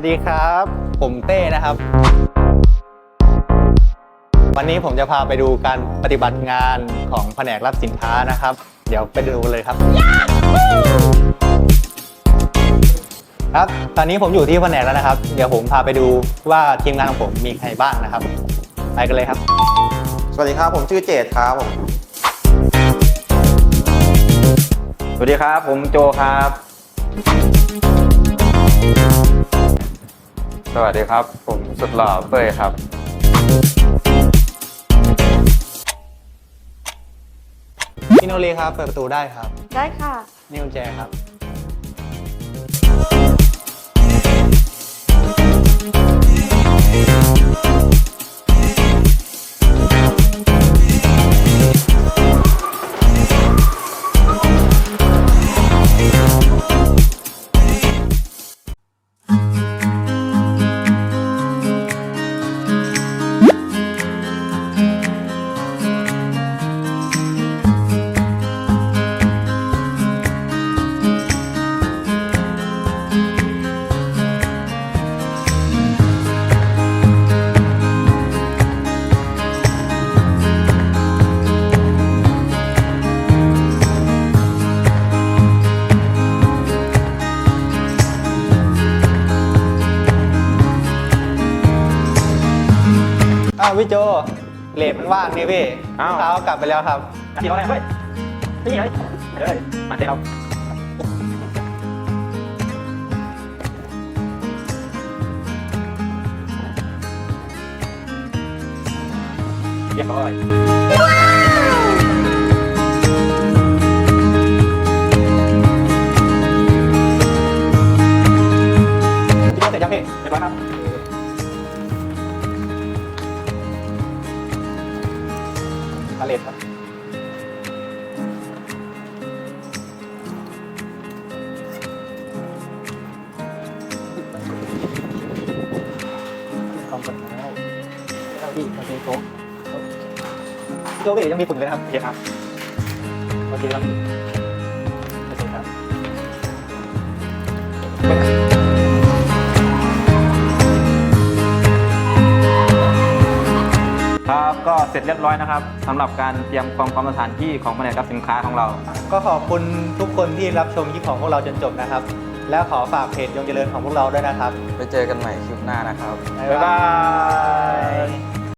วัสดีครับ ผมเต้นะครับ วันนี้ผมจะพาไปดูการปฏิบัติงานของแผนกรับสินค้านะครับ เดี๋ยวไปดูกันเลยครับ ครับ ตอนนี้ผมอยู่ที่แผนกแล้วนะครับ เดี๋ยวผมพาไปดูว่าทีมงานของผมมีใครบ้างนะครับ ไปกันเลยครับ สวัสดีครับ ผมชื่อเจตครับผมสวัสดีครับ ผมโจครับส วัสดีครับ ผมสุดหล่อเป้ยครับ พี่โนรีครับ เปิดประตูได้ครับ ได้ค่ะนี่กุญแจครับ อ้าวพี่โจเลทมันว่างนี่พี่อ้าว เช้ากลับไปแล้วครับที่ร้อนอะไรเว้ยนี่ไงเฮ้ยมาเดี๋ยวเรียบร้อยพี่โจเสร็จยังพี่เรียบร้อยครับ มาเลทครับกองกดแล้วเจ้าที่มาเซ็นโต๊ะพี่โจพี่ยังมีฝุ่นเลยนะครับโอเคครับโอเคครับ ก็เสร็จเรียบร้อยนะครับสำหรับการเตรียมความพร้อมสถานที่ของแผนกรับสินค้าของเรา ก็ขอบคุณทุกคนที่รับชมคลิปของพวกเราจนจบนะครับ แล้วขอฝากเพจยงเจริญของพวกเราด้วยนะครับ ไปเจอกันใหม่คลิปหน้านะครับ บ๊ายบาย